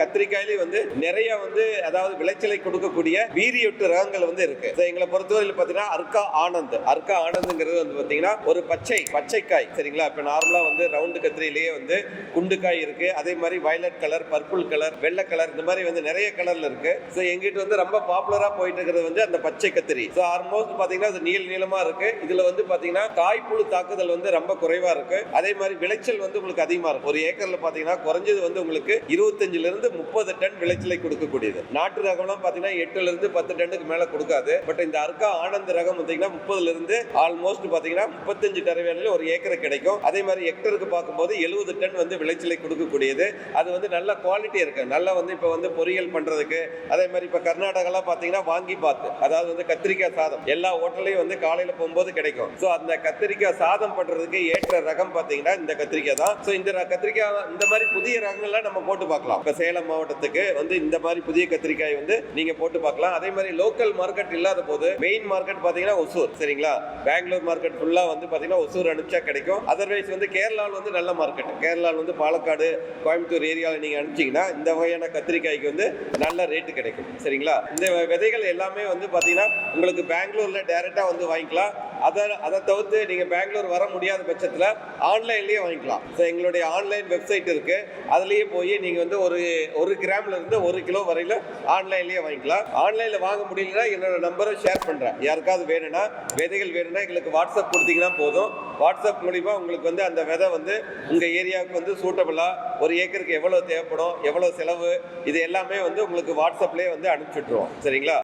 கத்திரிக்காயிலே வந்து நிறைய வந்து அதாவது விளைச்சலை கொடுக்கக்கூடிய வீரியொட்டு ரகங்கள் வந்து இருக்கு. எங்களை பொறுத்தவரையில் பார்த்தீங்கன்னா அர்க்கா ஆனந்த். அர்க்கா ஆனந்துங்கிறது வந்து பார்த்தீங்கன்னா ஒரு பச்சை பச்சைக்காய். சரிங்களா? இப்போ நார்மலாக வந்து ரவுண்டு கத்திரியிலேயே வந்து குண்டுக்காய் இருக்கு. அதே மாதிரி வயலட் கலர் பர்பிள் கலர் வெள்ளை கலர் இந்த மாதிரி வந்து நிறைய கலர்ல இருக்கு. ஸோ எங்கிட்ட வந்து ரொம்ப பாப்புலராக போயிட்டு இருக்கிறது வந்து அந்த பச்சை கத்திரி. ஸோ ஆல்மோஸ்ட் பார்த்தீங்கன்னா அது நீள நீளமாக இருக்கு. இதில் வந்து பார்த்தீங்கன்னா காய்ப்புழு தாக்குதல் வந்து ரொம்ப குறைவாக இருக்கு. அதே மாதிரி விளைச்சல் வந்து உங்களுக்கு அதிகமாக இருக்கும் ஒரு ஏக்கரில் பார்த்தீங்கன்னா குறைஞ்சது வந்து உங்களுக்கு இருபத்தஞ்சிலிருந்து இருந்து முப்பது டன் விளைச்சலை கொடுக்கக்கூடியது. நாட்டு ரகம்லாம் பாத்தீங்கன்னா எட்டுல இருந்து பத்து டன்னுக்கு மேல கொடுக்காது. பட் இந்த அர்க்கா ஆனந்த் ரகம் பாத்தீங்கன்னா முப்பதுல இருந்து ஆல்மோஸ்ட் பாத்தீங்கன்னா முப்பத்தஞ்சு டன் ஒரு ஏக்கர் கிடைக்கும். அதே மாதிரி ஹெக்டருக்கு பார்க்கும்போது எழுபது டன் வந்து விளைச்சலை கொடுக்கக்கூடியது. அது வந்து நல்ல குவாலிட்டி இருக்கு. நல்லா வந்து இப்போ வந்து பொரியல் பண்றதுக்கு. அதே மாதிரி இப்போ கர்நாடகாலாம் பார்த்தீங்கன்னா வாங்கி பார்த்து அதாவது வந்து கத்திரிக்காய் சாதம். எல்லா ஹோட்டல்லையும் வந்து காலையில் போகும்போது கிடைக்கும். ஸோ அந்த கத்திரிக்காய் சாதம் பண்றதுக்கு ஏற்ற ரகம் பார்த்தீங்கன்னா இந்த கத்திரிக்காய் தான். ஸோ இந்த கத்திரிக்காய் இந்த மாதிரி புதிய ரகங்கள்லாம் நம்ம போட்டு பார்க்கலாம். இப்போ சேலம் மாவட்டத்துக்கு வந்து இந்த மாதிரி புதிய கத்திரிக்காய் வந்து நீங்க போட்டு பார்க்கலாம். அதே மாதிரி லோக்கல் மார்க்கெட் இல்லாத போது மெயின் மார்க்கெட் பார்த்தீங்கன்னா ஒசூர் சரிங்களா? பெங்களூர் மார்க்கெட் ஃபுல்லா வந்து பாத்தீங்கன்னா ஒசூர் அனுப்பிச்சா கிடைக்கும். அதர்வைஸ் வந்து கேரளாவில் வந்து நல்ல மார்க்கெட் கேரளாவில் வந்து பாலக்காடு கோயம்புத்தூர் ஏரியாவில் நீங்கள் அனுப்பிச்சிங்கன்னா இந்த வகையான கத்திரிக்காய்க்கு வந்து நல்ல ரேட்டு கிடைக்கும். சரிங்களா? இந்த விதைகள் எல்லாமே வந்து பார்த்தீங்கன்னா உங்களுக்கு பெங்களூரில் டைரெக்டாக வந்து வாங்கிக்கலாம். அதை அதை தவிர்த்து நீங்கள் பெங்களூர் வர முடியாத பட்சத்தில் ஆன்லைன்லேயே வாங்கிக்கலாம். ஸோ எங்களுடைய ஆன்லைன் வெப்சைட் இருக்குது அதுலேயே போய் நீங்கள் வந்து ஒரு ஒரு கிராம்ல இருந்து ஒரு கிலோ வரையில ஆன்லைன்லேயே வாங்கிக்கலாம். ஆன்லைனில் வாங்க முடியலன்னா என்னோட நம்பரை ஷேர் பண்ணுறேன் யாருக்காவது வேணும்னா விதைகள் வேணும்னா எங்களுக்கு வாட்ஸ்அப் கொடுத்தீங்கன்னா போதும். வாட்ஸ்அப் மூலிமா உங்களுக்கு வந்து அந்த விதை வந்து உங்கள் ஏரியாவுக்கு வந்து சூட்டபுளாக ஒரு ஏக்கருக்கு எவ்வளோ தேவைப்படும் எவ்வளோ செலவு இது எல்லாமே வந்து உங்களுக்கு வாட்ஸ்அப்லேயே வந்து அனுப்பிச்சுட்ருவோம் சரிங்களா?